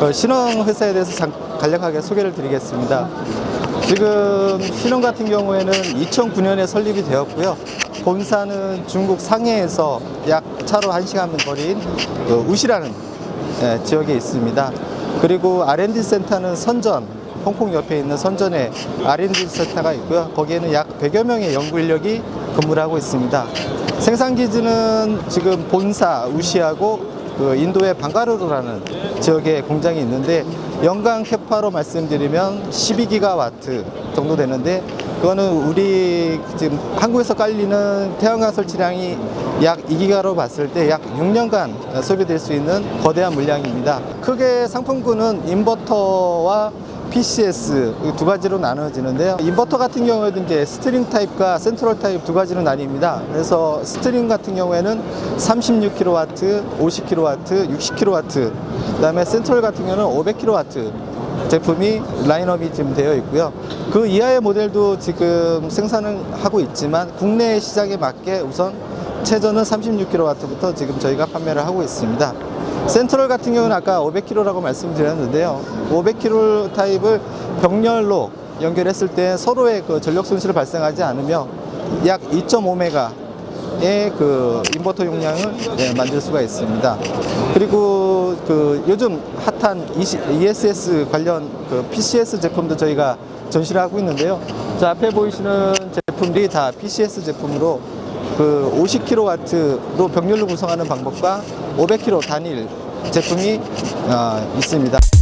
그 신흥 회사에 대해서 잠- 간략하게 소개를 드리겠습니다. 지금 신흥 같은 경우에는 2009년에 설립이 되었고요. 본사는 중국 상해에서 약 차로 1시간 거리인 그 우시라는 예, 지역에 있습니다. 그리고 R&D 센터는 선전, 홍콩 옆에 있는 선전에 R&D 센터가 있고요. 거기에는 약 100여 명의 연구 인력이 근무를 하고 있습니다. 생산 기지는 지금 본사 우시하고 그 인도의 방가루르라는 지역에 공장이 있는데 연간 캐파로 말씀드리면 12기가와트 정도 되는데 그거는 우리 지금 한국에서 깔리는 태양광 설치량이 약 2기가로 봤을 때 약 6년간 소비될 수 있는 거대한 물량입니다. 크게 상품군은 인버터와 PCS 이두 가지로 나눠지는데요. 인버터 같은 경우에도 이제 스트링 타입과 센트럴 타입 두 가지로 나뉩니다. 그래서 스트링 같은 경우에는 36kW, 50kW, 60kW, 그다음에 센트럴 같은 경우는 500kW 제품이 라인업이 지금 되어 있고요. 그 이하의 모델도 지금 생산을 하고 있지만 국내 시장에 맞게 우선 최저는 36kW부터 지금 저희가 판매를 하고 있습니다. 센트럴 같은 경우는 아까 500kg라고 말씀드렸는데요. 500kg 타입을 병렬로 연결했을 때 서로의 그 전력 손실을 발생하지 않으며 약 2.5메가의 그 인버터 용량을 예, 만들 수가 있습니다. 그리고 그 요즘 핫한 ESS 관련 그 PCS 제품도 저희가 전시를 하고 있는데요. 자, 앞에 보이시는 제품들이 다 PCS 제품으로 그 50kW로 병렬로 구성하는 방법과 500kW 단일 제품이 어, 있습니다.